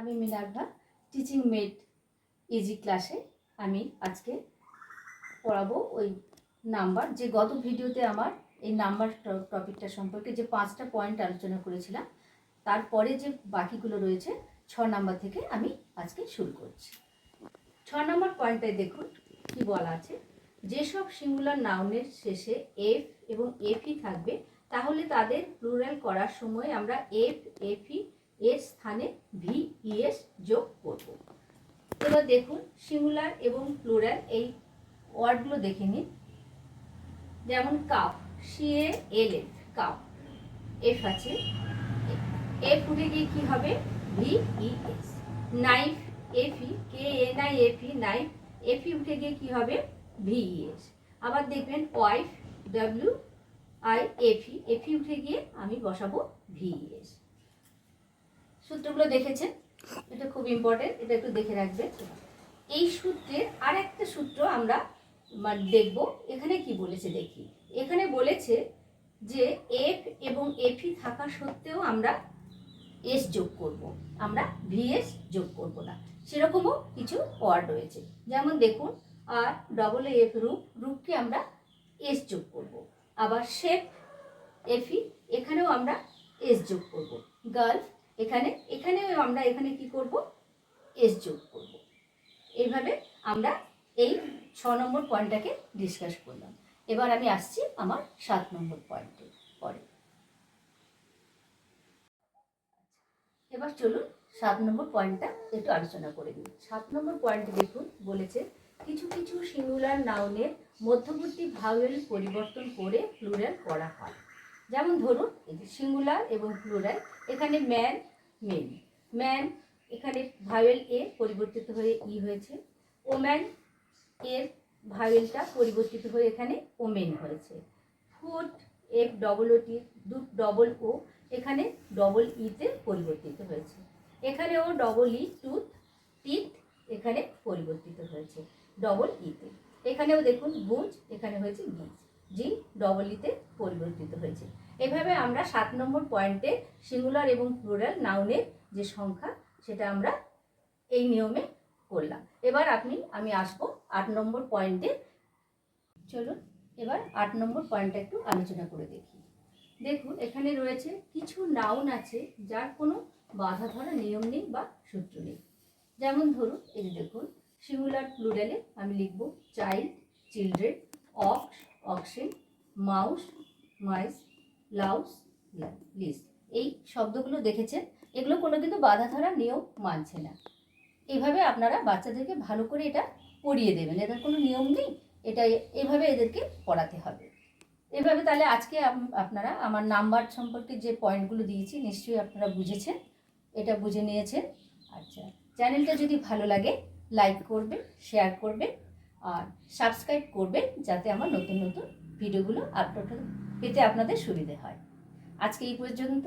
আমি Minerva teaching made easy ক্লাসে আমি আজকে পড়াবো ওই নাম্বার। যে গত ভিডিওতে আমার এই নাম্বার টপিকটা সম্পর্কে যে পাঁচটা পয়েন্ট আলোচনা করেছিলাম, তারপরে যে বাকিগুলো রয়েছে, ছ নাম্বার থেকে আমি আজকে শুরু করছি। ছ নম্বর পয়েন্টটায় দেখুন কি বলা আছে। যেসব সিঙ্গুলার নাউনের শেষে এফ এবং এফই থাকবে, তাহলে তাদের প্লুরাল করার সময় আমরা এফ এফই এর স্থানে ভি ইএস যোগ করব। এবার দেখুন সিঙ্গুলার এবং প্লুরাল এই ওয়ার্ডগুলো দেখে নিন। যেমন calf C A L F calf. F আছে। এফ উঠে গিয়ে কি হবে? V E S knife F K N I F knife F উঠে গিয়ে কি হবে? ভি ই আবার দেখবেন wife W I F F উঠে গিয়ে আমি বসাবো ভি ই এস সূত্রগুলো দেখেছেন? এটা খুব ইম্পর্টেন্ট এটা একটু দেখে রাখবেন এই সূত্রের আর একটা সূত্র আমরা মানে দেখব, এখানে কি বলেছে দেখি। এখানে বলেছে যে এফ এবং এফি থাকা সত্ত্বেও আমরা এস যোগ করব। আমরা ভিএস যোগ করব না। সেরকমও কিছু ওয়ার্ড রয়েছে। যেমন দেখুন, আর ডবল এফ রূপ রূপকে আমরা এস যোগ করব। আবার শেপ এফি এখানেও আমরা এস যোগ করব। গার্ল এখানে এখানে আমরা এখানে কি করব? এস যোগ করব। এইভাবে আমরা এই ছ নম্বর পয়েন্টটাকে ডিসকাস করলাম। এবার আমি আসছি আমার সাত নম্বর পয়েন্টে, পরে। এবার চলুন সাত নম্বর পয়েন্টটা একটু আলোচনা করে নিই। সাত নম্বর পয়েন্ট দেখুন, বলেছে কিছু কিছু সিঙ্গুলার নাউনের মধ্যবর্তী ভাওয়েল পরিবর্তন করে প্লুরাল করা হয়। যেমন ধরুন, এই যে সিঙ্গুলার এবং প্লুরাল, এখানে ম্যান, মেন। ম্যান এখানে ভাওয়েল এ পরিবর্তিত হয়ে ই হয়েছে। ওম্যান এর ভাওয়েলটা পরিবর্তিত হয়ে এখানে ওমেন হয়েছে। Foot, F double O T দু ডবল ও এখানে ডবল ইতে পরিবর্তিত হয়েছে। এখানেও ডবল ই, টুথ, টিথ এখানে পরিবর্তিত হয়েছে, ডবল ইতে। এখানেও দেখুন গুজ এখানে হয়েছে, গিজ। জি ডবল ইতে পরিবর্তিত হয়েছে। এভাবে আমরা সাত নম্বর পয়েন্টে সিঙ্গুলার এবং প্লুরাল নাউনের যে সংখ্যা, সেটা আমরা এই নিয়মে করলাম। এবার আপনি, আমি আসব আট নম্বর পয়েন্টে চলুন, এবার আট নম্বর পয়েন্টটা একটু আলোচনা করে দেখি। দেখুন, এখানে রয়েছে কিছু নাউন আছে যার কোনো বাধা ধরা নিয়ম নেই বা সূত্র নেই। যেমন ধরুন, এই দেখুন সিঙ্গুলার প্লুরালে আমি লিখব child children ox oxen, mouse, mice, louse lice. এই শব্দগুলো দেখেছেন? এগুলো কোনো কিন্তু বাধা ধরা নিয়ম মানছে না। এইভাবে আপনারা বাচ্চাদেরকে ভালো করে এটা পড়িয়ে দেবেন। এদের কোনো নিয়ম নেই। এটা এভাবে এদেরকে পড়াতে হবে। এভাবে তাহলে আজকে আপনারা আমার নাম্বার সম্পর্কে যে পয়েন্টগুলো দিয়েছি, নিশ্চয়ই আপনারা বুঝেছেন। এটা বুঝে নিয়েছেন। আচ্ছা চ্যানেলটা যদি ভালো লাগে, লাইক করবে শেয়ার করবে আর সাবস্ক্রাইব করবেন যাতে আমার নতুন নতুন ভিডিওগুলো আপলোড পেতে আপনাদের সুবিধে হয়। আজকে এই পর্যন্ত।